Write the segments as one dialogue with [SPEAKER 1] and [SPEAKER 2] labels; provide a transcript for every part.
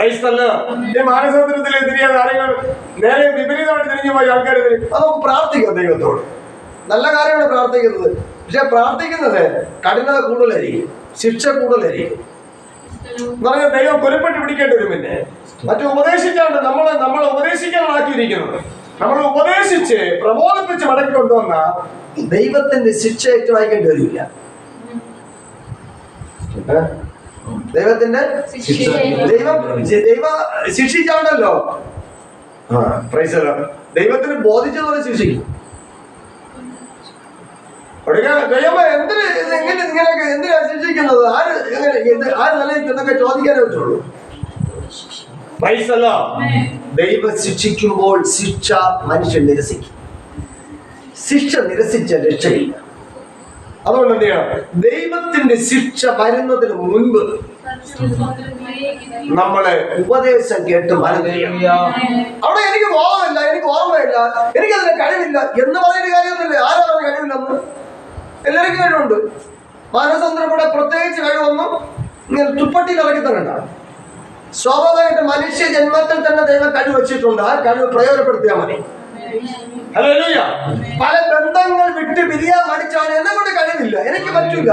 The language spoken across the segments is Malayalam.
[SPEAKER 1] ഈ മാനസാന്തരത്തിലെ തിരിയാൻ കാര്യങ്ങൾ നേരെ വിപരീതമായിട്ട് തിരിഞ്ഞു പോയി ആൾക്കാർ
[SPEAKER 2] അത് നമുക്ക് പ്രാർത്ഥിക്കാം ദൈവത്തോട്. നല്ല കാര്യമാണ് പ്രാർത്ഥിക്കുന്നത്. പക്ഷെ പ്രാർത്ഥിക്കുന്നത് കഠിനത കൂടുതലായിരിക്കും. ശിക്ഷ കൂടുതലായിരിക്കും.
[SPEAKER 1] എന്ന് പറഞ്ഞാൽ ദൈവം കൊലപ്പെട്ട് പിടിക്കേണ്ടി വരും പിന്നെ. മറ്റു ഉപദേശിച്ചാണ്ട് നമ്മളെ നമ്മളെ ഉപദേശിക്കാനാക്കിയിരിക്കുന്നത്. നമ്മൾ ഉപദേശിച്ച് പ്രബോധിപ്പിച്ച് മടക്കി കൊണ്ടുവന്ന
[SPEAKER 2] ദൈവത്തിന്റെ ശിക്ഷ ഏറ്റുവായിക്കേണ്ടി വരില്ല? ദൈവത്തിന്റെ ദൈവം ദൈവ ശിക്ഷിച്ചാണ്ടല്ലോ. ദൈവത്തിന് ബോധിച്ചതുപോലെ ശിക്ഷിക്കും. ദൈവം എന്തിന് എങ്ങനെ ഇങ്ങനെയൊക്കെ എന്തിനാ ശിക്ഷിക്കുന്നത്? ആര് എങ്ങനെ ആര് നിലനിൽക്കും ചോദിക്കാനേ പറ്റുള്ളൂ. ദൈവം ശിക്ഷിക്കുമ്പോൾ ശിക്ഷ മനുഷ്യൻ നിരസിക്കും. ശിക്ഷ നിരസിച്ച രക്ഷയില്ല.
[SPEAKER 1] അതുകൊണ്ട് ചെയ്യണം?
[SPEAKER 2] ദൈവത്തിന്റെ ശിക്ഷ വരുന്നതിന് മുൻപ് നമ്മളെ ഉപദേശം കേട്ട് മരുന്നില്ല അവിടെ എനിക്ക് ബോധമില്ല എനിക്ക് ഓർമ്മയില്ല എനിക്കതിന് കഴിവില്ല എന്ന് പറയുന്ന കാര്യമൊന്നുമില്ല. ആരാ പറഞ്ഞ കഴിവില്ലെന്ന് എല്ലാവർക്കും കഴിവുണ്ട്. മാനസന്ദ്രം കൂടെ പ്രത്യേകിച്ച് കഴിവൊന്നും ഇങ്ങനെ തുപ്പട്ടിയിൽ ഇറക്കി തന്നെ സ്വാഭാവികമായിട്ട് മനുഷ്യ ജന്മത്തിൽ തന്നെ ദൈവം കഴിവ് വെച്ചിട്ടുണ്ട്. ആ കഴിവ് പ്രയോജനപ്പെടുത്തിയാൽ മതി. പല ബന്ധങ്ങൾ വിട്ട് പിരിയാൻ മടിച്ചവന് എന്നെ കൊണ്ട് കഴിവില്ല എനിക്ക് പറ്റില്ല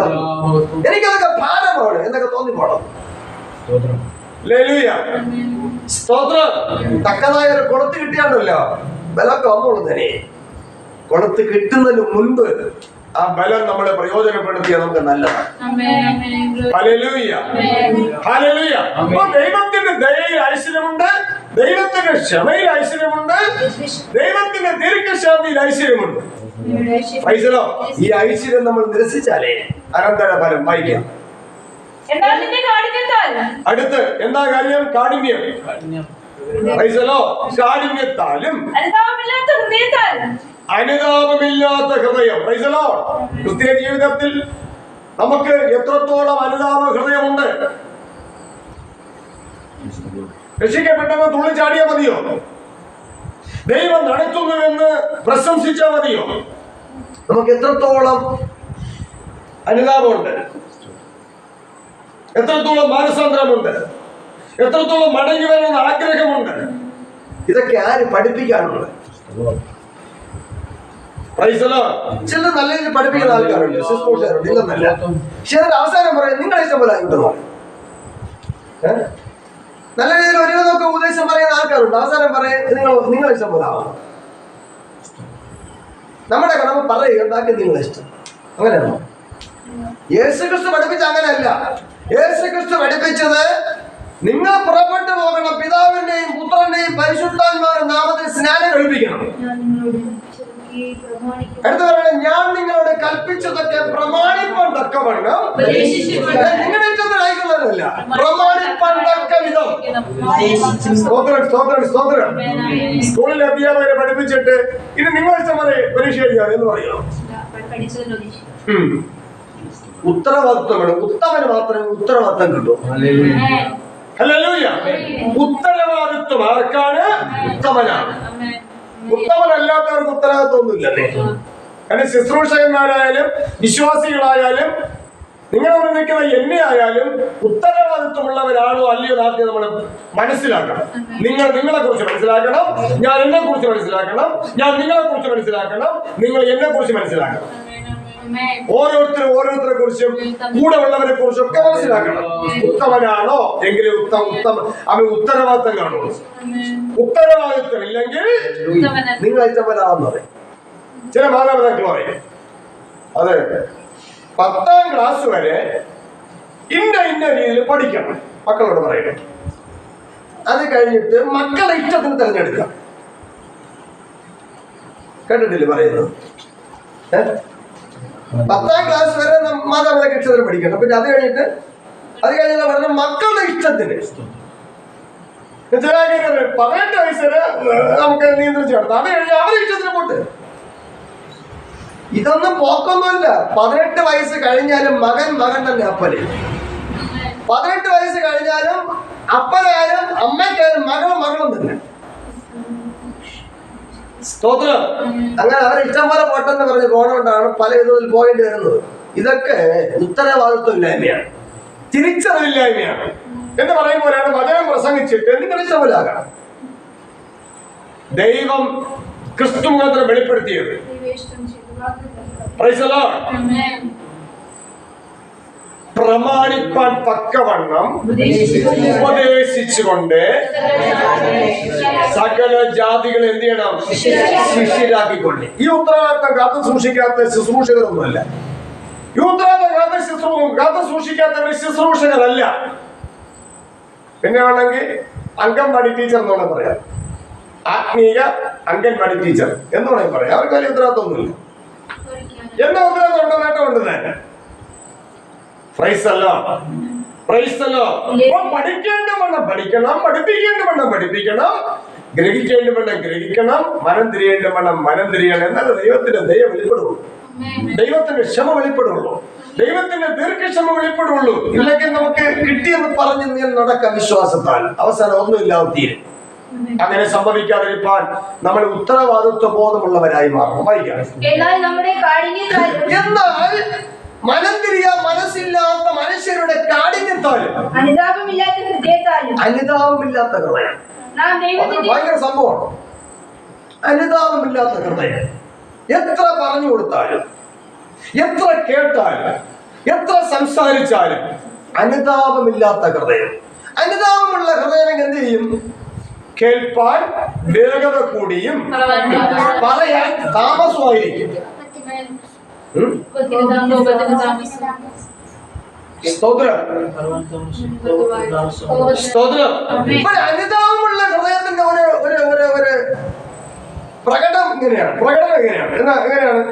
[SPEAKER 2] എനിക്കതൊക്കെ ഭാരമാണ് എന്നൊക്കെ തോന്നി
[SPEAKER 1] പോണം സ്തോത്രം.
[SPEAKER 2] തക്കതായ ഒരു കൊളുത്ത് കിട്ടിയാണല്ലോ ബലമൊക്കെ വന്നോളൂ തന്നെ കുളത്ത് കിട്ടുന്നതിന് മുൻപ് ആ ബലം നമ്മളെ പ്രയോജനപ്പെടുത്തിയാൽ നമുക്ക് നല്ലതാണ്.
[SPEAKER 1] ഹല്ലേലൂയ ഹല്ലേലൂയ ദൈവത്തിന്റെ ദയയിൽ ഐശ്വര്യമുണ്ട്. ദൈവത്തിന്റെ ക്ഷമയിൽ ഐശ്വര്യമുണ്ട്. ദൈവത്തിന്റെ ദീർഘശാന്തിയിൽ ഐശ്വര്യമുണ്ട്. പൈസലോ?
[SPEAKER 2] ഈ ഐശ്വര്യം നമ്മൾ നിരസിച്ചാലേ
[SPEAKER 1] അനന്തര ഫലം വായിക്കാം. അടുത്ത് എന്താ കാര്യം കാഠിന്യം. പൈസലോ? കാഠിന്യത്താലും
[SPEAKER 3] അനുതാപമില്ലാത്ത
[SPEAKER 1] ഹൃദയം. പൈസലോ? ക്രിസ്തീയ ജീവിതത്തിൽ നമുക്ക് എത്രത്തോളം അനുതാപ ഹൃദയമുണ്ട്? രക്ഷിക്കപ്പെട്ടവർ തുള്ളിച്ചാടിയാ മതിയോ? ദൈവം നടത്തുന്നുവെന്ന് പ്രശംസിച്ചാ മതിയോ?
[SPEAKER 2] നമുക്ക് എത്രത്തോളം
[SPEAKER 1] അനുതാപമുണ്ട്? എത്രത്തോളം മാനസാന്തരമുണ്ട്? എത്രത്തോളം മടങ്ങി വരണമെന്ന് ആഗ്രഹമുണ്ട്?
[SPEAKER 2] ഇതൊക്കെ ആര് പഠിപ്പിക്കാനുള്ളത്? ചില നല്ല രീതിയിൽ പഠിപ്പിക്കുന്ന ആൾക്കാരുണ്ട് ശുശ്രൂഷകരുണ്ട് ഇല്ലെന്നല്ല. പക്ഷെ അതിന്റെ അവസാനം പറയാം നിങ്ങളെ ഇഷ്ടം പോലെ ആയിട്ടോ നല്ല രീതിയിൽ ഒരുവിധമൊക്കെ ഉപദേശം പറയുന്ന ആൾക്കാരുണ്ട്. അവസാനം പറയാം നിങ്ങൾ നിങ്ങൾ ഇഷ്ടം പോലെ ആവണം. നമ്മുടെ കടമ പറയുക ബാക്കി നിങ്ങളെ ഇഷ്ടം. അങ്ങനെയാണോ? യേശു ക്രിസ്തു പഠിപ്പിച്ച അങ്ങനെയല്ല. യേശു ക്രിസ്തു പഠിപ്പിച്ചത് നിങ്ങൾ പുറപ്പെട്ടു പോകണം പിതാവിന്റെയും പുത്രന്റെയും പരിശുദ്ധാത്മാരുടെ നാമത്തിൽ സ്നാനം കഴിപ്പിക്കണം. അടുത്ത പറയണം ഞാൻ നിങ്ങളോട് കൽപ്പിച്ചതൊക്കെ പ്രമാണിപ്പാൻ തക്കവണ്ണം നിങ്ങളുടെ അയക്കുന്നതല്ല പ്രമാണിപ്പാൻ വിധം സ്തോത്രം സ്തോത്രം സ്തോത്രം.
[SPEAKER 1] സ്കൂളിലെ അധ്യാപകരെ പഠിപ്പിച്ചിട്ട് ഇനി നിങ്ങൾ സമരെ പരീക്ഷ എഴുതിയാണ് എന്ന് പറയണം ഉം.
[SPEAKER 2] ഉത്തരവാദിത്വമാണ്. ഉത്തമന് മാത്രമേ ഉത്തരവാദിത്വം കിട്ടൂ.
[SPEAKER 1] ഹല്ലേലൂയ. ഉത്തരവാദിത്വം ആർക്കാണ്? ഉത്തമനാണ്. ഉത്തമനല്ലാത്തവർക്ക് ഉത്തരവാദിത്വം ഒന്നുമില്ലല്ലേ കാരണം ശുശ്രൂഷകന്മാരായാലും വിശ്വാസികളായാലും നിങ്ങളുടെ മുന്നിൽ നിൽക്കുന്ന എന്നെ ആയാലും ഉത്തരവാദിത്വമുള്ളവരാണോ അല്ലയോ നാട്ടിൽ നമ്മൾ മനസ്സിലാക്കണം. നിങ്ങൾ നിങ്ങളെ കുറിച്ച് മനസ്സിലാക്കണം ഞാൻ എന്നെ കുറിച്ച് മനസ്സിലാക്കണം ഞാൻ നിങ്ങളെ കുറിച്ച് മനസ്സിലാക്കണം നിങ്ങൾ എന്നെ കുറിച്ച് മനസ്സിലാക്കണം. ഓരോരുത്തരും ഓരോരുത്തരെ കുറിച്ചും കൂടെ ഉള്ളവരെ കുറിച്ചും ഒക്കെ മനസ്സിലാക്കണം. ഉത്തമനാണോ? എങ്കിലും ഉത്തമ ഉത്തമ അവൻ ഉത്തരവാദിത്തം കാണുള്ളൂ. ഉത്തരവാദിത്വം ഇല്ലെങ്കിൽ
[SPEAKER 2] നിങ്ങൾ പറയും.
[SPEAKER 1] ചില മാതാപിതാക്കൾ പറയും. അതെ. പത്താം ക്ലാസ് വരെ ഇന്ന ഇന്ന രീതിയിൽ പഠിക്കണം. മക്കളോട് പറയണം
[SPEAKER 2] അത് കഴിഞ്ഞിട്ട് മക്കളെ ഇഷ്ടത്തിന് തിരഞ്ഞെടുക്കാം കേട്ടിട്ടില്ലേ പറയുന്നത്? ഏ? പത്താം ക്ലാസ് വരെ മാതാപിതാക്കൾ ഇഷ്ടത്തിന് പഠിക്കണം. പിന്നെ അത് കഴിഞ്ഞിട്ട് അത് കഴിഞ്ഞാൽ പറഞ്ഞ മക്കളുടെ ഇഷ്ടത്തിന്.
[SPEAKER 1] ചില പതിനെട്ട് വയസ്സ് വരെ നമുക്ക് നിയന്ത്രിച്ചു കിടത്താം അത് കഴിഞ്ഞാൽ അവരെ ഇഷ്ടത്തിന് പോട്ട്.
[SPEAKER 2] ഇതൊന്നും പോക്കൊന്നുമില്ല. പതിനെട്ട് വയസ്സ് കഴിഞ്ഞാലും മകൻ മകൻ തന്നെ അപ്പന്. പതിനെട്ട് വയസ്സ് കഴിഞ്ഞാലും അപ്പനായാലും അമ്മയ്ക്കായാലും മകളും മകളും തന്നെ.
[SPEAKER 1] സ്തോത്രം.
[SPEAKER 2] അങ്ങനെ അവരെ ഇഷ്ടം പോലെ പോട്ടെന്ന് പറഞ്ഞ് പോണോണ്ടാണ് പല വിധത്തിൽ പോയിട്ട് വരുന്നത്. ഇതൊക്കെ ഉത്തരവാദിത്വം ഇല്ലായ്മയാണ്
[SPEAKER 1] തിരിച്ചറിവില്ലായ്മയാണ്.
[SPEAKER 2] എന്ന് പറയുമ്പോഴാണ് വചനം പ്രസംഗിച്ചിട്ട്
[SPEAKER 4] എനിക്ക് മനസ്സിലാകണം
[SPEAKER 2] ദൈവം ക്രിസ്തു മുഖാന്തരം വെളിപ്പെടുത്തിയത്. പ്രമാണിപ്പാൻ പക്കവണ്ണം ഉപദേശിച്ചുകൊണ്ട് സകല ജാതികൾ എന്ത് ചെയ്യണം? ശിഷ്യരാക്കിക്കൊണ്ട്. ഈ ഉത്തരവാദിത്തം കാത്തു സൂക്ഷിക്കാത്ത ശുശ്രൂഷകരൊന്നുമല്ല. ഈ ഉത്തരവാദിത്തം കാത്തു ശുശ്രൂ കാത്തു സൂക്ഷിക്കാത്തവർ ശുശ്രൂഷകരല്ല. പിന്നെ വേണമെങ്കിൽ അംഗൻവാടി ടീച്ചർ എന്ന് വേണമെങ്കിൽ പറയാം. ആത്മീയ അംഗൻവാടി ടീച്ചർ എന്ന് വേണമെങ്കിൽ പറയാം. അവർക്ക് വലിയ ഉത്തരവാദിത്തമൊന്നുമില്ല. എന്താ ഉത്തരവാദിത്തം തൊണ്ട നേട്ടം അപ്പൊ പഠിക്കേണ്ട വണ്ണം പഠിക്കണം പഠിപ്പിക്കേണ്ട വണ്ണം പഠിപ്പിക്കണം ഗ്രഹിക്കേണ്ട വണ്ണം ഗ്രഹിക്കണം മനം തിരിയേണ്ട വണ്ണം മനം തിരിയണം എന്നാലും ദൈവത്തിന്റെ ദയ വെളിപ്പെടുള്ളൂ. ദൈവത്തിന്റെ ക്ഷമ വെളിപ്പെടുള്ളൂ. ദൈവത്തിന്റെ ദീർഘക്ഷമ വെളിപ്പെടുള്ളൂ.
[SPEAKER 4] ഇല്ലെങ്കിൽ നമുക്ക് കിട്ടിയെന്ന് പറഞ്ഞ് നീ നടക്കാം വിശ്വാസത്താൽ അവസാനം ഒന്നുമില്ലാതെ തീരും.
[SPEAKER 2] അങ്ങനെ സംഭവിക്കാതിരിക്കാൻ നമ്മൾ ഉത്തരവാദിത്വ ബോധമുള്ളവരായി മാറണം വായിക്കാം
[SPEAKER 5] എന്നാൽ നമ്മുടെ
[SPEAKER 4] എന്നാൽ മനം തിരിയാൻ മനസ്സില്ലാത്ത മനുഷ്യരുടെ കാഠിന്യത്താലും
[SPEAKER 5] അനുതാപമില്ലാത്ത ഹൃദയത്താലും
[SPEAKER 4] അനുതാപമില്ലാത്ത ഹൃദയം. ഭയങ്കര സംഭവമാണ്. അനുതാപമില്ലാത്ത ഹൃദയം. എത്ര പറഞ്ഞു കൊടുത്താലും
[SPEAKER 2] എത്ര കേട്ടാലും
[SPEAKER 4] എത്ര സംസാരിച്ചാലും അനുതാപമില്ലാത്ത ഹൃദയം. അനുതാപമുള്ള ഹൃദയം എന്ത് ചെയ്യും?
[SPEAKER 2] കേൾപ്പാൻ വേഗത കൂടിയും
[SPEAKER 4] പറയാൻ താമസമായിരിക്കും? സ്തോത്രം.
[SPEAKER 2] സ്തോത്രം.
[SPEAKER 4] ഇപ്പോൾ അനുതാപമുള്ള ഹൃദയത്തിന്റെ ഒരു ഒരു ഒരു ഒരു പ്രകടനം ഇങ്ങനെയാണ്. പ്രകടനം എങ്ങനെയാണ് എന്നാ എങ്ങനെയാണ്?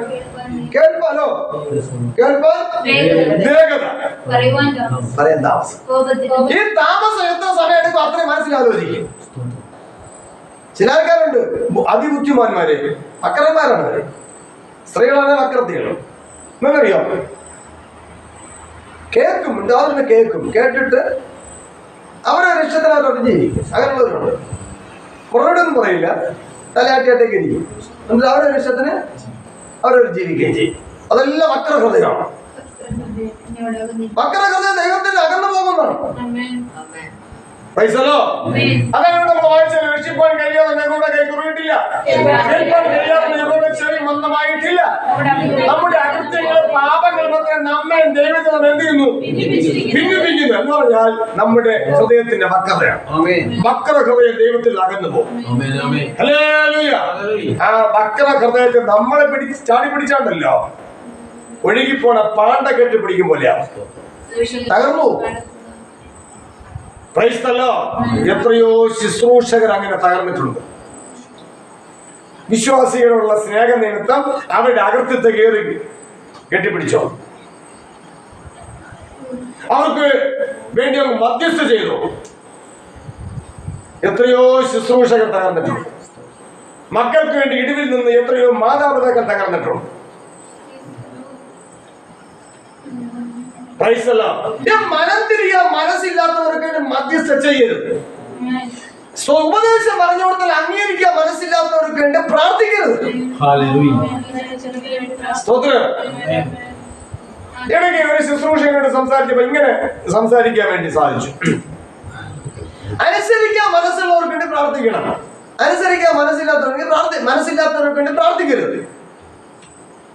[SPEAKER 4] കേൾപ്പാലോ? കേൾപ്പാൻ
[SPEAKER 2] വേഗത.
[SPEAKER 4] പറയാൻ താമസം ഈ താമസം എത്ര സമയം എടുക്കും അത്രയും മനസ്സിലാലോചിക്കും. ചില ആൾക്കാരുണ്ട് അതിബുദ്ധിമാന്മാരെ അക്രന്മാരാണ് അവർ. സ്ത്രീകളാണ് അക്രത്തികൾ നിങ്ങൾക്കറിയാം? കേൾക്കും ഉണ്ടാവുന്ന കേൾക്കും. കേട്ടിട്ട് അവരെ രക്ഷത്തിനകത്തോട്ട് ജീവിക്കും അങ്ങനെയുള്ളവരുണ്ട്. പുറകോട്ടൊന്നും പറയില്ല. തലയാട്ടിയാട്ടേക്ക് ഇരിക്കും. എന്നിട്ട് അവരുടെ രക്ഷത്തിന് അവരവർ ജീവിക്കുകയും ചെയ്യും. അതെല്ലാം വക്രഹൃദയമാണ്. വക്രഹൃദയം ദൈവത്തിന് അകന്നു പോകുന്നതാണ്.
[SPEAKER 2] പൈസലോ? അതാണ് നമ്മൾ വായിച്ചത്. രക്ഷിപ്പാൻ കഴിയാതെ ഞങ്ങളുടെ കൈ കുറിയിട്ടില്ല കേൾക്കാൻ കഴിയാതെ ഞങ്ങളുടെ ചെവി മന്ദമായിട്ടില്ല. നമ്മുടെ അകൃത്യങ്ങൾ പാപങ്ങൾ മാത്രം നമ്മെ ദൈവജനം എന്ത് ചെയ്യുന്നു? ഭിന്നിപ്പിക്കുന്നു. എന്ന് പറഞ്ഞാൽ നമ്മുടെ ഹൃദയത്തിന്റെ വക്രതയാണ്. വക്ര ഹൃദയം ദൈവത്തിൽ അകന്നു പോകും. ഹല്ലേലൂയ. ആ വക്ര ഹൃദയത്തെ നമ്മളെ പിടിച്ച് ചാടി പിടിച്ചാണ്ടല്ലോ. ഒഴുകിപ്പോണ പാണ്ട കെട്ടി പിടിക്കും പോലെയാണ്
[SPEAKER 4] തകർന്നു പോകും.
[SPEAKER 2] ക്രൈസ്തല്ലോ എത്രയോ ശുശ്രൂഷകർ അങ്ങനെ തകർന്നിട്ടുണ്ട്. വിശ്വാസികളുള്ള സ്നേഹ നിമിത്തം അവരുടെ അകൃത്യത്തെ കയറി കെട്ടിപ്പിടിച്ചോ? അവർക്ക് വേണ്ടി അങ്ങ് മധ്യസ്ഥ ചെയ്തു? എത്രയോ ശുശ്രൂഷകർ തകർന്നിട്ടുണ്ട്. മക്കൾക്ക് വേണ്ടി ഇടിവിൽ നിന്ന് എത്രയോ മാതാപിതാക്കൾ തകർന്നിട്ടുണ്ട്.
[SPEAKER 4] ഈ മനം തിരിയാൻ മനസ്സില്ലാത്തവർക്ക് മധ്യസ്ഥ ചെയ്യരുത്. ഉപദേശം പറഞ്ഞു കൊടുത്താൽ അംഗീകരിക്കാൻ മനസ്സില്ലാത്തവർക്ക് വേണ്ടി പ്രാർത്ഥിക്കരുത്.
[SPEAKER 2] സ്തോത്രം. ഇടയ്ക്ക് ഒരു ശുശ്രൂഷകനോട് സംസാരിച്ചപ്പോ ഇങ്ങനെ സംസാരിക്കാൻ വേണ്ടി സാധിച്ചു.
[SPEAKER 4] അനുസരിക്കാൻ മനസ്സുള്ളവർക്ക് വേണ്ടി പ്രാർത്ഥിക്കണം. അനുസരിക്കാൻ മനസ്സില്ലാത്തവർക്ക് പ്രാർത്ഥി മനസ്സില്ലാത്തവർക്ക് വേണ്ടി പ്രാർത്ഥിക്കരുത്.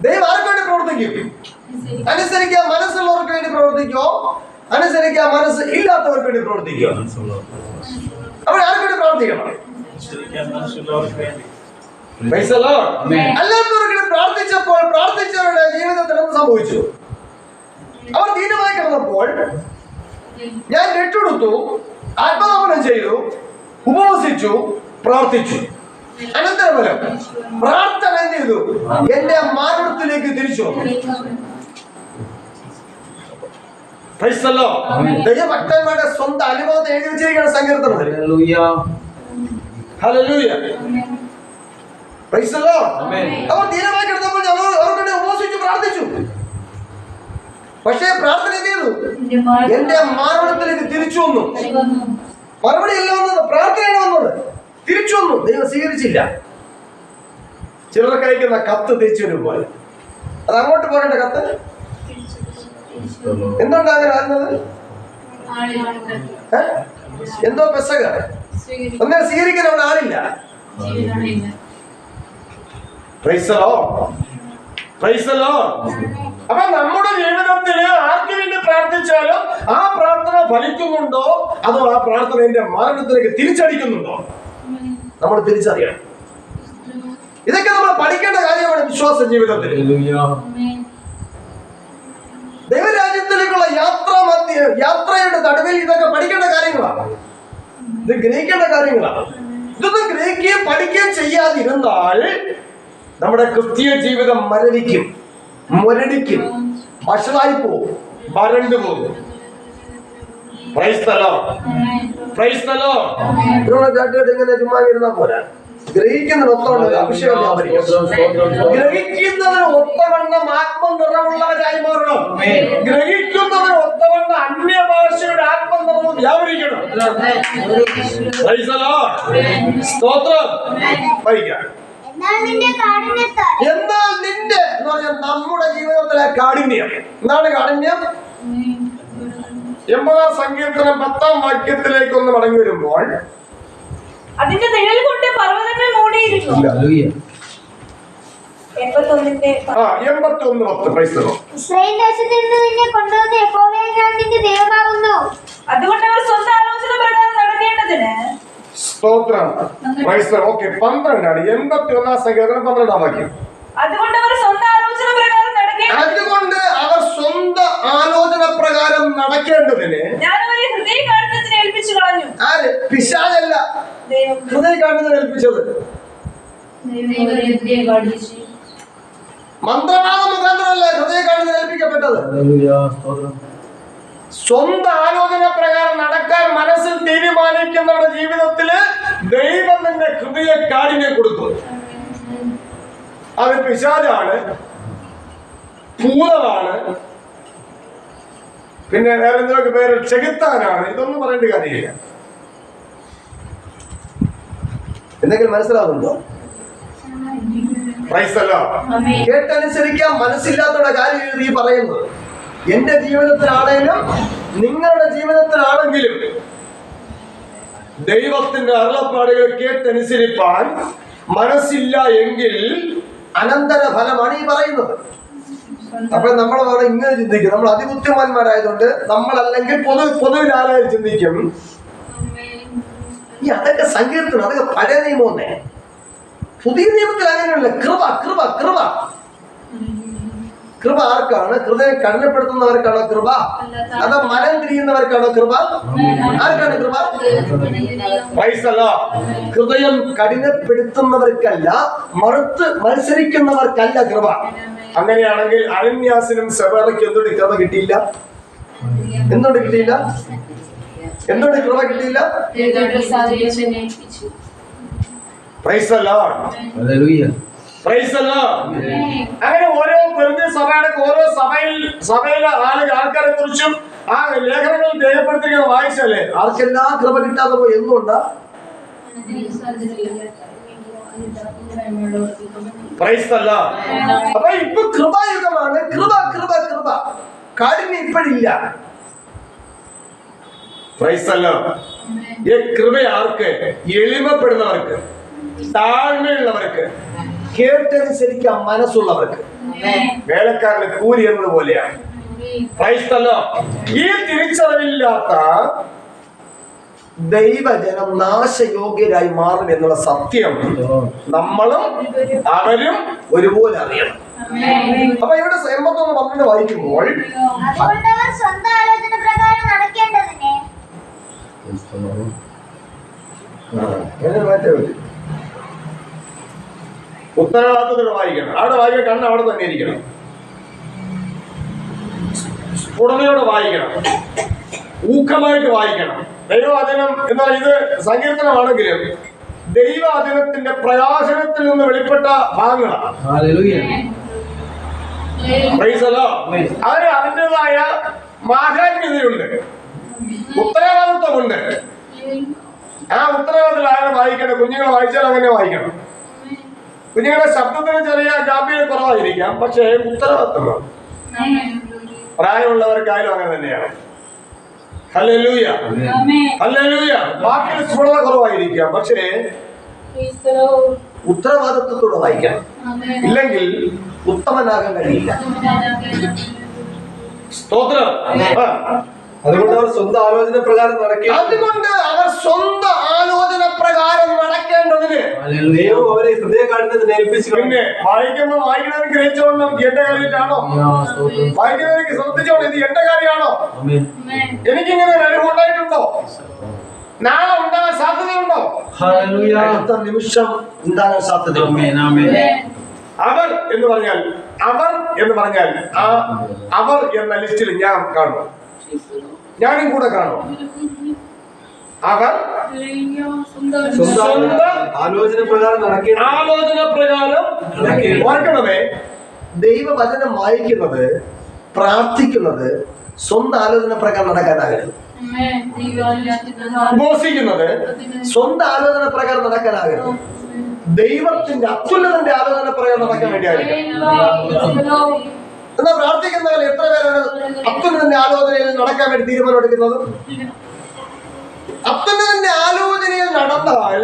[SPEAKER 4] ദൈവം ആർക്ക് വേണ്ടി പ്രവർത്തിക്കും? അനുസരിക്കാൻ മനസ്സുള്ളവർക്ക് വേണ്ടി പ്രവർത്തിക്കോ? അനുസരിക്കാൻ മനസ്സ് ഇല്ലാത്തവർക്ക് വേണ്ടി പ്രവർത്തിക്കോ? അവർ ആർക്ക് വേണ്ടി
[SPEAKER 2] Lord.
[SPEAKER 4] അല്ലാത്തവർക്ക് വേണ്ടി പ്രാർത്ഥിച്ചപ്പോൾ പ്രാർത്ഥിച്ചവരുടെ ജീവിതത്തിൽ എന്ത് സംഭവിച്ചു? അവർ ദീനമായി കിടന്നപ്പോൾ ഞാൻ രക്ഷെടുത്തു ആത്മതപനം ചെയ്തു ഉപവസിച്ചു പ്രാർത്ഥിച്ചു. അനന്തരഫലം പ്രാർത്ഥന എന്ത് ചെയ്തു? എന്റെ മാനവത്തിലേക്ക് തിരിച്ചു ദൈവഭക്തന്മാരുടെ സ്വന്തം അനുഭവത്തെ എഴുതി വെച്ചിരിക്കുന്ന
[SPEAKER 1] സങ്കീർത്തനം.
[SPEAKER 4] അവർ കിടന്നപ്പോൾ പ്രാർത്ഥിച്ചു. പക്ഷേ പ്രാർത്ഥന എന്ത് ചെയ്തു? എന്റെ മാരണത്തിലേക്ക് തിരിച്ചു വന്നു. മറുപടി അല്ല വന്നത് പ്രാർത്ഥനയാണ് വന്നത്. തിരിച്ചു വന്നു. ദൈവം സ്വീകരിച്ചില്ല. ചിലർക്ക് അയക്കുന്ന കത്ത് തിരിച്ചു വരും പോലെ അത് അങ്ങോട്ട് പോകേണ്ട കത്ത്? എന്തുകൊണ്ടാണ് അങ്ങനെ ആകുന്നത്? എന്തോ പെസക. ഒന്നേ സ്വീകരിക്കാൻ അവിടെ ആളില്ല.
[SPEAKER 2] അപ്പൊ നമ്മുടെ ജീവിതത്തിൽ ആർക്ക് വേണ്ടി പ്രാർത്ഥിച്ചാലും ആ പ്രാർത്ഥന ഫലിക്കുന്നുണ്ടോ? അതോ ആ പ്രാർത്ഥന എന്റെ മരണത്തിലേക്ക് തിരിച്ചടിക്കുന്നുണ്ടോ?
[SPEAKER 4] നമ്മൾ തിരിച്ചറിയണം. ഇതൊക്കെ നമ്മൾ പഠിക്കേണ്ട കാര്യമാണ് വിശ്വാസ ജീവിതത്തിൽ. ദൈവരാജ്യത്തിലേക്കുള്ള യാത്ര യാത്രയുടെ നടുവിൽ ഇതൊക്കെ പഠിക്കേണ്ട കാര്യങ്ങളാണ്. ഇത് ഗ്രഹിക്കേണ്ട കാര്യങ്ങളാണ്. ഇതൊന്നും ഗ്രഹിക്കുകയും പഠിക്കുകയും ചെയ്യാതിരുന്നാൽ നമ്മുടെ ക്രിസ്തീയ ജീവിതം മരവിക്കും മുരടിക്കും വഷളായി പോകും.
[SPEAKER 2] വരണ്ടു പോകും
[SPEAKER 4] ഇങ്ങനെ ചുമ്മാ ഇരുന്നാ പോരാ. ഗ്രഹിക്കുന്നതിന് ഒത്തവണ്ണം അഭിഷേകം ഗ്രഹിക്കുന്നതിന് ഒത്തവണ്ണം ആത്മനിറമുള്ളവരായി മാറണം.
[SPEAKER 2] ഗ്രഹിക്കുന്നതിന് ഒത്തവണ്ണം അന്യഭാഷയുടെ ആത്മനിർമ്മം വ്യാപരിക്കണം സ്തോത്രം.
[SPEAKER 1] എന്നാൽ നിന്റെ
[SPEAKER 4] എന്ന് പറഞ്ഞാൽ നമ്മുടെ ജീവിതത്തിലെ കാഠിന്യം. എന്താണ് കാഠിന്യം?
[SPEAKER 2] എൺപതാം സങ്കീർത്തനം പത്താം വാക്യത്തിലേക്ക് ഒന്ന് മടങ്ങി വരുമ്പോൾ
[SPEAKER 5] അതിന്റെ നിഴൽ കൊണ്ട് പർവതങ്ങൾ മൂടിയിരുന്നു അതുകൊണ്ട് അവർ സ്വന്തം ആലോചന പ്രകാരം നടക്കേണ്ടതിന്.
[SPEAKER 2] സ്തോത്രം. പ്രൈസലോ ഓക്കെ പന്ത്രണ്ടാണ്. എൺപത്തി ഒന്നാം സങ്കീർത്തനം പന്ത്രണ്ടാം വാക്യം.
[SPEAKER 5] അതുകൊണ്ട് അവർ സ്വന്തം ആലോചന പ്രകാരം
[SPEAKER 4] അതുകൊണ്ട് അവർ സ്വന്തം ആലോചന പ്രകാരം നടക്കേണ്ടതിന് ആര്? പിശാചല്ല. ഏൽപ്പിച്ചത്. മന്ത്രവാദ മുഖാന്തരമല്ല ഏൽപ്പിക്കപ്പെട്ടത്?
[SPEAKER 2] സ്വന്തം ആലോചന പ്രകാരം നടക്കാൻ മനസ്സിൽ തീരുമാനിക്കുന്നവരുടെ ജീവിതത്തിൽ ദൈവം നിന്റെ ഹൃദയ കാഠിന്യം കൊടുത്തു. അത് പിശാചാണ്. ഭൂതമാണ് പിന്നെ വേറെ എന്തൊക്കെ പേര്? ചെകുത്താനാണ്. ഇതൊന്നും പറയേണ്ട കാര്യമില്ല.
[SPEAKER 4] എന്തെങ്കിലും മനസ്സിലാവുന്നുണ്ടോ? കേട്ടനുസരിക്കാൻ മനസ്സില്ലാത്തവരുടെ കാര്യം ഈ പറയുന്നത് എന്റെ ജീവിതത്തിലാണെങ്കിലും നിങ്ങളുടെ ജീവിതത്തിലാണെങ്കിലും
[SPEAKER 2] ദൈവത്തിന്റെ അരുളപ്പാടുകൾ കേട്ടനുസരിപ്പാൻ മനസ്സില്ല എങ്കിൽ
[SPEAKER 4] അനന്തര ഫലമാണ് ഈ പറയുന്നത്. അപ്പോൾ നമ്മൾ വേറെ ഇങ്ങനെ ചിന്തിക്കും. നമ്മൾ അതിബുദ്ധിമാന്മാരായതുകൊണ്ട് നമ്മൾ അല്ലെങ്കിൽ പൊതു പൊതുവിൽ ചിന്തിക്കും. ഈ അതൊക്കെ സങ്കീർത്തനം അതൊക്കെ പഴയ നിയമമൊന്നേ പുതിയ നിയമത്തിൽ അങ്ങനെയല്ല. കൃപ കൃപ കൃപ. കൃപ ആർക്കാണ്? ഹൃദയം കഠിനപ്പെടുത്തുന്നവർക്കാണോ കൃപ? അതോ മനം തിരിയുന്നവർക്കാണോ കൃപ? ആർക്കാണ് കൃപ?
[SPEAKER 2] പൈസ
[SPEAKER 4] ഹൃദയം കഠിനപ്പെടുത്തുന്നവർക്കല്ല മറുത്ത് മത്സരിക്കുന്നവർക്കല്ല കൃപ.
[SPEAKER 2] അങ്ങനെയാണെങ്കിൽ അനന്യാസിനും സെവറയ്ക്കും എന്തുകൊണ്ട് കൃപ കിട്ടിയില്ല?
[SPEAKER 4] എന്തുകൊണ്ട് കിട്ടിയില്ല? എന്തുകൊണ്ട് കൃപ കിട്ടിയില്ല?
[SPEAKER 2] അങ്ങനെ ഓരോ വെറുതെ സഭയുടെ ഓരോ സഭയിൽ സഭയിലെ ആളുകൾ ആൾക്കാരെ കുറിച്ചും ആ ലേഖനങ്ങൾ രേഖപ്പെടുത്തിയിരിക്കുന്നത് വായിച്ചല്ലേ?
[SPEAKER 4] ആർക്കെല്ലാം കൃപ കിട്ടാതെ പോയി എന്തുകൊണ്ടാ അപ്പൊ ഇപ്പൊ കൃപായുഗമാണ്. കൃപ കൃപ കൃപ. കാഠിന്യം ഇപ്പോഴില്ല.
[SPEAKER 2] ഈ കൃപ ആർക്ക് എളിമപ്പെടുന്നവർക്ക് താഴ്മയുള്ളവർക്ക്
[SPEAKER 4] കേട്ടനുസരിക്കാൻ മനസ്സുള്ളവർക്ക്.
[SPEAKER 2] വേലക്കാരന് കൂലി എന്നതുപോലെയാണ് ക്രൈസ്തല്ലോ ഈ തിരിച്ചറിവില്ലാത്ത
[SPEAKER 4] ദൈവജനം നാശയോഗ്യരായി മാറും എന്നുള്ള സത്യം നമ്മളും അവരും ഒരുപോലെ അറിയണം. അപ്പൊ ഇവിടെ എൺപത്തൊന്ന് പന്ത്രണ്ട് വായിക്കുമ്പോൾ?
[SPEAKER 2] ഉത്തരവാദിത്തത്തോടെ വായിക്കണം. അവിടെ വായിക്കണം കണ്ണ് അവിടെ തന്നെ ഇരിക്കണം. ഉടനെയോടെ വായിക്കണം. ഊക്കമായിട്ട് വായിക്കണം. ദൈവാധീനം എന്നാൽ ഇത് സങ്കീർത്തനമാണെങ്കിലും ദൈവവചനത്തിന്റെ പ്രകാശനത്തിൽ നിന്ന് വെളിപ്പെട്ട ഭാഗങ്ങളാണ്. അതിന് അതിന്റെതായ മാഹാത്മ്യതയുണ്ട് ഉത്തരവാദിത്വമുണ്ട്. ആ ഉത്തരവാദിത്തം ആരെ വായിക്കണം കുഞ്ഞുങ്ങളെ വായിച്ചാൽ അങ്ങനെ വായിക്കണം. കുഞ്ഞുങ്ങളുടെ ശബ്ദത്തിന് ചെറിയ ഗാംഭീര്യ കുറവായിരിക്കാം പക്ഷേ ഉത്തരവാദിത്തമാണ്. പ്രായമുള്ളവർക്കായാലും അങ്ങനെ തന്നെയാണ്.
[SPEAKER 1] ഹല്ലേലൂയ
[SPEAKER 4] ആമേൻ
[SPEAKER 1] ഹല്ലേലൂയ വാക്കിൽ സ്ഫുടത കുറവായിരിക്കാം. പക്ഷേ.
[SPEAKER 2] ഉത്തരവാദിത്വത്തോടെ വായിക്കണം.
[SPEAKER 4] ആമേൻ
[SPEAKER 2] ഇല്ലെങ്കിൽ ഉത്തമനാകാൻ കഴിയില്ല.
[SPEAKER 1] സ്തോത്രം. ആ.
[SPEAKER 6] അതുകൊണ്ട് അവർ സ്വന്തം ആലോചന പ്രകാരം നടക്കുക
[SPEAKER 2] അതുകൊണ്ട് അവർ സ്വന്തം പ്രകാരം നടക്കേണ്ടതിന്
[SPEAKER 6] ദൈവം അവരെ ഹൃദയ കാഠിന്യത്തിന് ഏൽപ്പിച്ചു
[SPEAKER 1] പിന്നെ വായിക്കുമ്പോ വായിക്കുന്നവർ ഗ്രഹിച്ചോളണം എന്റെ കാര്യമാണോ? വായിക്കുന്നവർക്ക് ശ്രദ്ധിച്ചോളൂ ഇത് എന്റെ കാര്യമാണോ?
[SPEAKER 4] ആമേൻ.
[SPEAKER 1] എനിക്കിങ്ങനെ ഒരു അനുഭവം ഉണ്ടായിട്ടുണ്ടോ? നാളെ ഉണ്ടാകാൻ സാധ്യതയുണ്ടോ?
[SPEAKER 2] അടുത്ത നിമിഷം ഉണ്ടാകാൻ സാധ്യത
[SPEAKER 4] ആമേൻ
[SPEAKER 1] അവർ എന്ന് പറഞ്ഞാൽ അവർ എന്ന് പറഞ്ഞാൽ ആ അവർ എന്ന ലിസ്റ്റിൽ ഞാൻ കാണും. ഞാനും കൂടെ കാണും. അവർ
[SPEAKER 6] സ്വന്തം ആലോചന പ്രകാരം
[SPEAKER 1] ആലോചന പ്രകാരം ഓർക്കണമേ
[SPEAKER 2] ദൈവവചനം വായിക്കുന്നത് പ്രാർത്ഥിക്കുന്നത് സ്വന്തം ആലോചന പ്രകാരം നടക്കാനാകരുത്.
[SPEAKER 1] ഉപസിക്കുന്നത്
[SPEAKER 2] സ്വന്തം ആലോചന പ്രകാരം നടക്കാനാകരുത്. ദൈവത്തിന്റെ അത്യുന്നതന്റെ ആലോചന പ്രകാരം നടക്കാൻ വേണ്ടിയായിരിക്കും. എന്നാ പ്രാർത്ഥിക്കുന്നവർ എത്ര പേരാണ് അത്യുന്നതന്റെ ആലോചനയിൽ നടക്കാൻ വേണ്ടി തീരുമാനം എടുക്കുന്നത് അത്യുന്നതന്റെ ആലോചനയിൽ നടന്നാൽ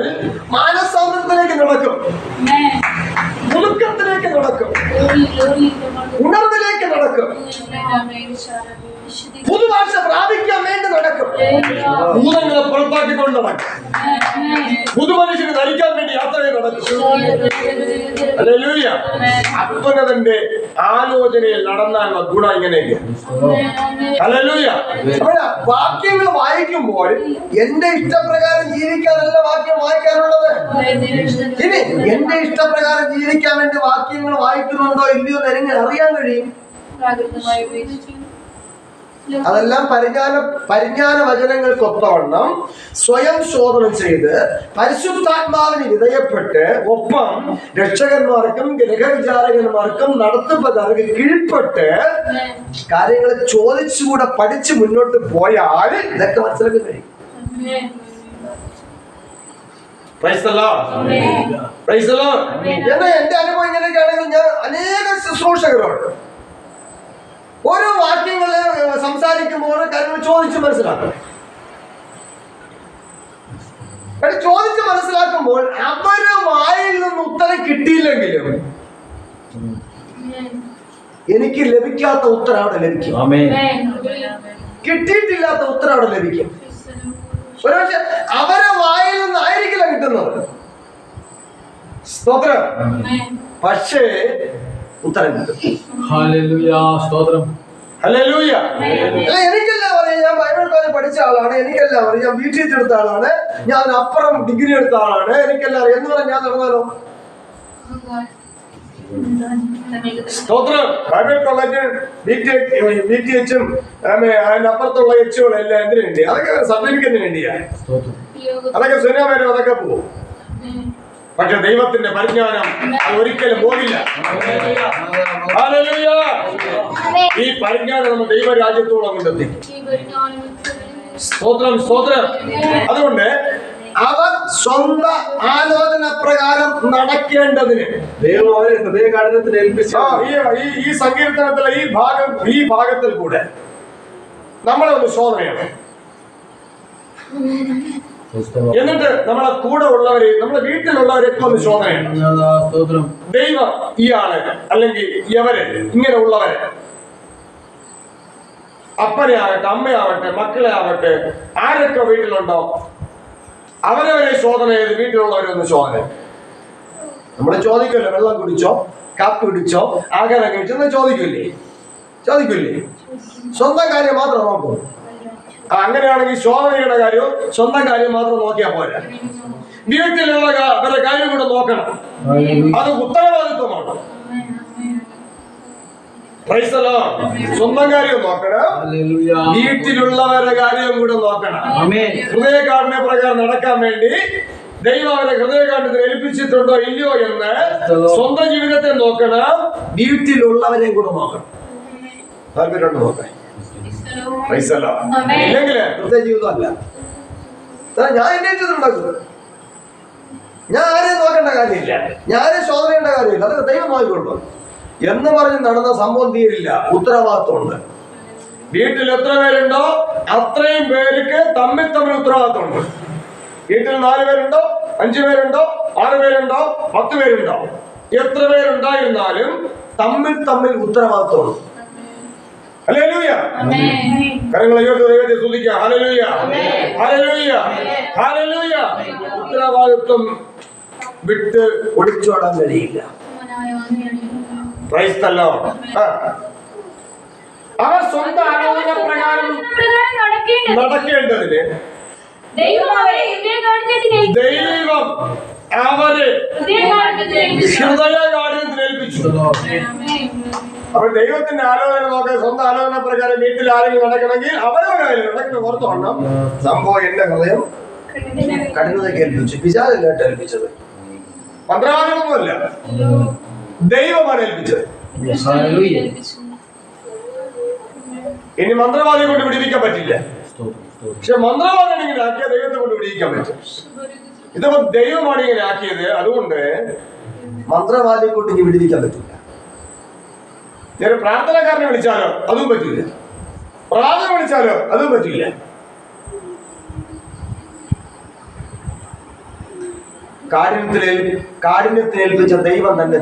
[SPEAKER 2] മാനസാന്തരത്തിലേക്ക് നടക്കും. പുതുക്കത്തിലേക്ക് നടക്കും. ഉണർവിലേക്ക് നടക്കും. പുതുഭാഷ പ്രാപിക്കാൻ വേണ്ടി നടക്കും.
[SPEAKER 1] ഭൂതങ്ങളെ പുറത്താക്കിക്കൊണ്ട് നടക്കും. പുതുമനുഷ്യന് ധരിക്കാൻ വേണ്ടി യാത്ര നടക്കും. അത്യുന്നതന്റെ ആലോചനയിൽ നടന്നാലുള്ള ഗുണം ഇങ്ങനെയൊക്കെ.
[SPEAKER 2] വാക്യങ്ങൾ വായിക്കുമ്പോൾ എന്റെ ഇഷ്ടപ്രകാരം ജീവിക്കാനല്ല വാക്യം വായിക്കാനുള്ളത്? ഇനി എന്റെ ഇഷ്ടപ്രകാരം ജീവിക്കാൻ വേണ്ടി വാക്യങ്ങൾ വായിക്കുന്നുണ്ടോ ഇല്ലയോ എന്ന് എനിക്ക് അറിയാൻ കഴിയും? അതെല്ലാം പരിജ്ഞാന പരിജ്ഞാന വചനങ്ങൾക്കൊത്തവണ്ണം സ്വയം ശോധനം ചെയ്ത് പരിശുദ്ധാത്മാവിന് വിധയപ്പെട്ട് ഒപ്പം രക്ഷകന്മാർക്കും ഗ്രഹവിചാരകന്മാർക്കും നടത്തുന്നവർക്ക് കീഴ്പ്പെട്ട് കാര്യങ്ങൾ ചോദിച്ചുകൂടെ പഠിച്ച് മുന്നോട്ട് പോയാൽ ഇതൊക്കെ മനസ്സിലാക്കാൻ കഴിയും എന്റെ അനുഭവം ഇങ്ങനെയൊക്കെ ആണെങ്കിൽ ഞാൻ അനേക ശുശ്രൂഷകരോട് ഓരോ വാക്യങ്ങൾ സംസാരിക്കുമ്പോൾ ഓരോ കാര്യങ്ങൾ ചോദിച്ച് മനസ്സിലാക്കണം. ചോദിച്ച് മനസ്സിലാക്കുമ്പോൾ അവരുടെ വായിൽ നിന്ന് ഉത്തരം കിട്ടിയില്ലെങ്കിലും എനിക്ക് ലഭിക്കാത്ത ഉത്തരം അവിടെ ലഭിക്കും. കിട്ടിയിട്ടില്ലാത്ത ഉത്തരം അവിടെ ലഭിക്കും. ഒരുപക്ഷെ അവരെ വായിൽ നിന്നായിരിക്കില്ല കിട്ടുന്നത്. സ്തോത്രം. പക്ഷേ ഉത്തരം കിട്ടും
[SPEAKER 6] സ്തോത്രം.
[SPEAKER 2] എനിക്കെല്ലാം അറിയാം. ഞാൻ ബൈബിൾ കോളേജ് പഠിച്ച ആളാണ്. എനിക്കെല്ലാം അറിയാം. ഞാൻ ബി എടുത്ത ആളാണ്. ഞാൻ അപ്പുറം ഡിഗ്രി എടുത്ത ആളാണ്. എനിക്കെല്ലാം അറിയാം. എന്ന് പറഞ്ഞാൽ ഞാൻ നടന്നാലോ?
[SPEAKER 1] സ്തോത്രം. ബൈബിൾ കോളേജ് ബി ടി എച്ചും അതിനപ്പുറത്തുള്ള എച്ചുകളും എല്ലാം എന്തിനു വേണ്ടി അതൊക്കെ സർട്ടിഫിക്കറ്റിന് വേണ്ടിയാ. അതൊക്കെ സുനാമേനും അതൊക്കെ പോകും പക്ഷെ ദൈവത്തിന്റെ പരിജ്ഞാനം അത് ഒരിക്കലും പോകില്ല. ഹല്ലേലൂയ. ഈ പരിജ്ഞാനം നമ്മൾ ദൈവരാജ്യത്തോളം കൊണ്ടെത്തിക്കും സ്തോത്രം സ്തോത്രം. അതുകൊണ്ട്
[SPEAKER 2] അവർ സ്വന്ത ആലോചന പ്രകാരം നടക്കേണ്ടതിന്.
[SPEAKER 6] ദൈവം അവരെ ഏൽപ്പിച്ചു.
[SPEAKER 1] ഈ സങ്കീർത്തനത്തിലെ ഈ ഭാഗം ഈ ഭാഗത്തിൽ കൂടെ നമ്മളെ ഒന്ന് ശോധനയാണ്. എന്നിട്ട് നമ്മളെ കൂടെ ഉള്ളവരെ നമ്മളെ വീട്ടിലുള്ളവരൊക്കെ ഒന്ന് ശോധനയാണ് ദൈവം ഇയാൾ അല്ലെങ്കിൽ ഇവർ ഇങ്ങനെ ഉള്ളവരെ അപ്പനെ ആവട്ടെ അമ്മയാവട്ടെ മക്കളെ ആവട്ടെ ആരൊക്കെ വീട്ടിലുണ്ടോ അവരവരെ ശോധന ചെയ്ത് വീട്ടിലുള്ളവരെ ഒന്ന് ശോധന.
[SPEAKER 2] നമ്മൾ ചോദിക്കുമല്ലോ വെള്ളം കുടിച്ചോ കാപ്പി കുടിച്ചോ ആഹാരം കഴിച്ചോ ചോദിക്കില്ലേ? ചോദിക്കില്ലേ? സ്വന്തം കാര്യം മാത്രം നോക്കൂ.
[SPEAKER 1] അങ്ങനെയാണെങ്കിൽ ശോധനയുടെ കാര്യവും സ്വന്തം കാര്യം മാത്രം നോക്കിയാൽ പോരെ. വീട്ടിലുള്ള അവരുടെ കാര്യം കൂടെ നോക്കണം. അത് ഉത്തരവാദിത്വമാണ്. സ്വന്തം കാര്യം നോക്കണം. വീട്ടിലുള്ളവരുടെ കാര്യം കൂടെ നോക്കണം. ഹൃദയകാഠിന പ്രകാരം നടക്കാൻ വേണ്ടി ദൈവം അവരെ ഹൃദയകാഠിനത്തിൽ ഏൽപ്പിച്ചിട്ടുണ്ടോ ഇല്ലയോ എന്ന് സ്വന്തം ജീവിതത്തെ നോക്കണം.
[SPEAKER 2] വീട്ടിലുള്ളവരെയും കൂടെ നോക്കണം. താല്പര്യം നോക്കാൻ ജീവിതമല്ല. ഞാൻ എന്റെ ഉണ്ടാക്കുന്നത് ഞാൻ ആരെയും നോക്കേണ്ട കാര്യമില്ല. ഞാൻ ആരെയും ചെയ്യേണ്ട കാര്യമില്ല. അതൊക്കെ ദൈവം നോക്കിക്കൊള്ളു എന്ന് പറഞ്ഞ് നടന്ന സംഭവം തീരില്ല. ഉത്തരവാദിത്വമുണ്ട്. വീട്ടിൽ എത്ര പേരുണ്ടോ അത്രയും പേർക്ക് തമ്മിൽ തമ്മിൽ ഉത്തരവാദിത്വമുണ്ട്. വീട്ടിൽ നാല് പേരുണ്ടോ അഞ്ചു പേരുണ്ടോ ആറ് പേരുണ്ടോ പത്ത് പേരുണ്ടോ? എത്ര പേരുണ്ടായിരുന്നാലും
[SPEAKER 4] തമ്മിൽ തമ്മിൽ ഉത്തരവാദിത്വമാണ്
[SPEAKER 2] ഹല്ലേലൂയ. കരങ്ങൾ ഉയർത്തി ദൈവത്തെ സ്തുതിക്കുക ഹല്ലേലൂയ. ഹല്ലേലൂയ. ഹല്ലേലൂയ. ഉത്തരവാദിത്വം വിട്ട്
[SPEAKER 4] ഒളിച്ചോടാൻ കഴിയില്ല.
[SPEAKER 2] ക്രൈസ്തല്ലോ അവ സ്വന്തം ആലോചന പ്രകാരം
[SPEAKER 5] പ്രകാരം നടക്കേണ്ടത്.
[SPEAKER 2] നടക്കേണ്ടതിന്
[SPEAKER 5] ദൈവം അവരെ
[SPEAKER 2] ഹൃദയ
[SPEAKER 5] ഹൃദയകാഠിന്യത്തിന് ഏൽപ്പിച്ചു.
[SPEAKER 2] അപ്പൊ ദൈവത്തിന്റെ ആലോചന നോക്കാൻ സ്വന്തം ആലോചന പ്രകാരം വീട്ടിൽ ആരെങ്കിലും നടക്കണമെങ്കിൽ അവരവരെ കാര്യം നടക്കുന്ന വണ്ണം
[SPEAKER 4] സംഭവം എന്റെ ഹൃദയം കഠിനതയ്ക്ക് ഏൽപ്പിച്ചു. പിശാചല്ലായിട്ട് ഏൽപ്പിച്ചത്.
[SPEAKER 2] മന്ത്രവാദികളൊന്നുമല്ല ദൈവമാണ് ഏൽപ്പിച്ചത്. ഇനി മന്ത്രവാദിയെ കൊണ്ട് പിടിപ്പിക്കാൻ പറ്റില്ല. പക്ഷെ മന്ത്രവാദിയാണ് ഇങ്ങനെ ആക്കിയ ദൈവത്തെ കൊണ്ട് പിടിപ്പിക്കാൻ പറ്റും. ഇതിപ്പോ ദൈവമാണ് ഇങ്ങനെ ആക്കിയത്. അതുകൊണ്ട്
[SPEAKER 4] മന്ത്രവാദിയെ കൊണ്ട് ഇനി പിടിപ്പിക്കാൻ പറ്റില്ല.
[SPEAKER 2] ഞാൻ പ്രാർത്ഥനക്കാരനെ വിളിച്ചാലോ? അതും പറ്റില്ല. പ്രാർത്ഥന വിളിച്ചാലോ? അതും പറ്റില്ല.
[SPEAKER 4] കാഠിന്യത്തിൽ ഏൽ- കാഠിന്യത്തിൽ ഏൽപ്പിച്ച ദൈവം തന്നെ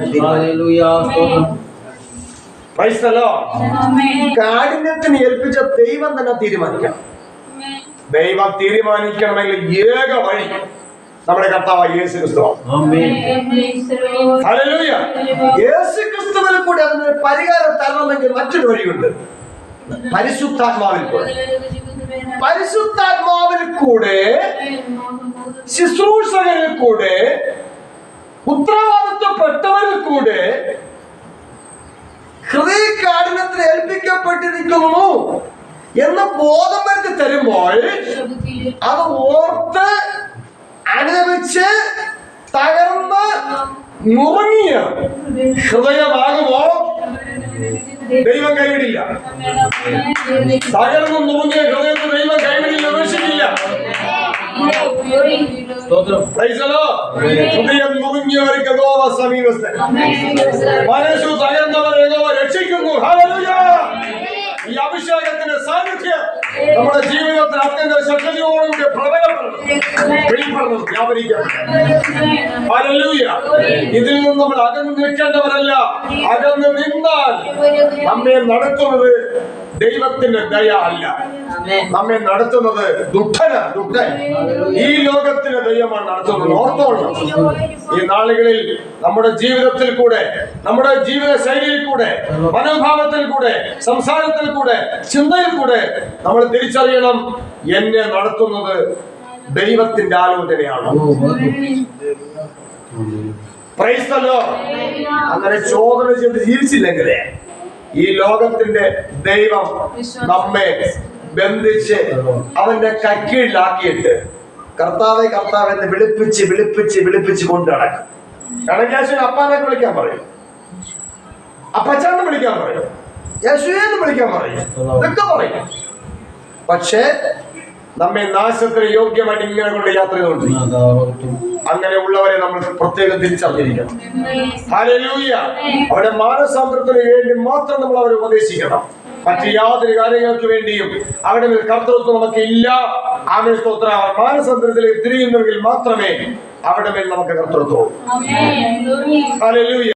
[SPEAKER 4] കാഠിന്യത്തിന് ഏൽപ്പിച്ച ദൈവം തന്നെ തീരുമാനിക്കണം
[SPEAKER 2] ദൈവം തീരുമാനിക്കണമെങ്കിൽ ഏക വഴി നമ്മുടെ കർത്താവ് യേശു ക്രിസ്തുവാണ്
[SPEAKER 4] യേശു ക്രിസ്തുവിൽ കൂടി അതിന് പരിഹാരം തരണമെങ്കിൽ മറ്റൊരു വഴിയുണ്ട്. പരിശുദ്ധാത്മാവിൽ കൂടെ. പരിശുദ്ധാത്മാവിൽ കൂടെ ശുശ്രൂഷകരിൽ കൂടെ ഉത്തരവാദിത്വപ്പെട്ടവരിൽ കൂടെ ഹൃദയ കാഠിന്യത്തിൽ ഏൽപ്പിക്കപ്പെട്ടിരിക്കുന്നു എന്ന ബോധം വരുത്തി തരുമ്പോൾ അത് ഓർത്ത് അനുഭവിച്ച് തകർന്ന് നുറങ്ങിയ ഹൃദയമാകുമോ ദൈവം കൈവിടില്ല. തകർന്നു നുറുങ്ങിയ ഹൃദയത്തിൽ ദൈവം കൈവിടില്ല ഉപേക്ഷിക്കില്ല.
[SPEAKER 2] ഹൃദയം നുറുങ്ങിയവർക്ക് യഹോവ സമീപസ്ഥൻ. മനസ്സു തകർന്നവർ യഹോവ രക്ഷിക്കുന്നു. ഈ അഭിഷേകത്തിന്റെ സാന്നിധ്യം നമ്മുടെ ജീവിതത്തിൽ അത്യന്ത ശക്തിയോടുകൂടി വ്യാപരിക്കണം ഹല്ലേലൂയ. ഇതിൽ നിന്ന് നമ്മൾ അകന്ന് നിൽക്കേണ്ടവരല്ല. അകന്ന് നിന്നാൽ നമ്മെ നടത്തുന്നത് ദൈവത്തിന്റെ ദയ അല്ല. നമ്മെ നടത്തുന്നത് ദുഃഖന ദുഃഖൻ ഈ ലോകത്തിലെ ദൈവമാണ് നടത്തുന്നത്. ഓർത്തോളണം ഈ നാളുകളിൽ നമ്മുടെ ജീവിതത്തിൽ കൂടെ നമ്മുടെ ജീവിത ശൈലിയിൽ കൂടെ മനോഭാവത്തിൽ കൂടെ സംസാരത്തിൽ കൂടെ ചിന്തയിൽ കൂടെ നമ്മൾ തിരിച്ചറിയണം എന്നെ നടത്തുന്നത് ദൈവത്തിന്റെ ആലോചനയാണ്. പ്രൈസ്തല്ലോ. അങ്ങനെ ചോദന ചെയ്ത് ജീവിച്ചില്ലെങ്കിലേ ഈ ലോകത്തിന്റെ ദൈവം നമ്മെ ബന്ധിച്ച് അവന്റെ കക്കീഴിലാക്കിയിട്ട് കർത്താവെ കർത്താവ് എന്ന് വിളിപ്പിച്ച് വിളിപ്പിച്ച് വിളിപ്പിച്ച് കൊണ്ട് നടക്കും. കണക്കാശൻ അപ്പാനെ വിളിക്കാൻ പറയും. അപ്പച്ചാന്ന് വിളിക്കാൻ പറയും. യേശുവെന്ന് വിളിക്കാൻ പറയും. ഇതൊക്കെ പറയും. പക്ഷേ നമ്മെ നാശത്തിന് യോഗ്യമായിട്ട് ഇങ്ങനെ കൊണ്ട് യാത്ര
[SPEAKER 6] മഹത്വം.
[SPEAKER 2] അങ്ങനെയുള്ളവരെ നമ്മൾ പ്രത്യേകം തിരിച്ചറിഞ്ഞിരിക്കണം. അവരെ അവരുടെ മാനസാന്തരത്തിന് വേണ്ടി മാത്രം നമ്മൾ അവരെ ഉപദേശിക്കണം. മറ്റ് യാതൊരു കാര്യങ്ങൾക്ക് വേണ്ടിയും അവിടെ കർത്തൃത്വം നമുക്ക് ഇല്ല ആമേ സ്തോത്ര. മാനസാന്തരത്തിലേക്ക് തിരിയുന്നെങ്കിൽ മാത്രമേ അവിടെ മേൽ നമുക്ക് കർത്തൃത്വം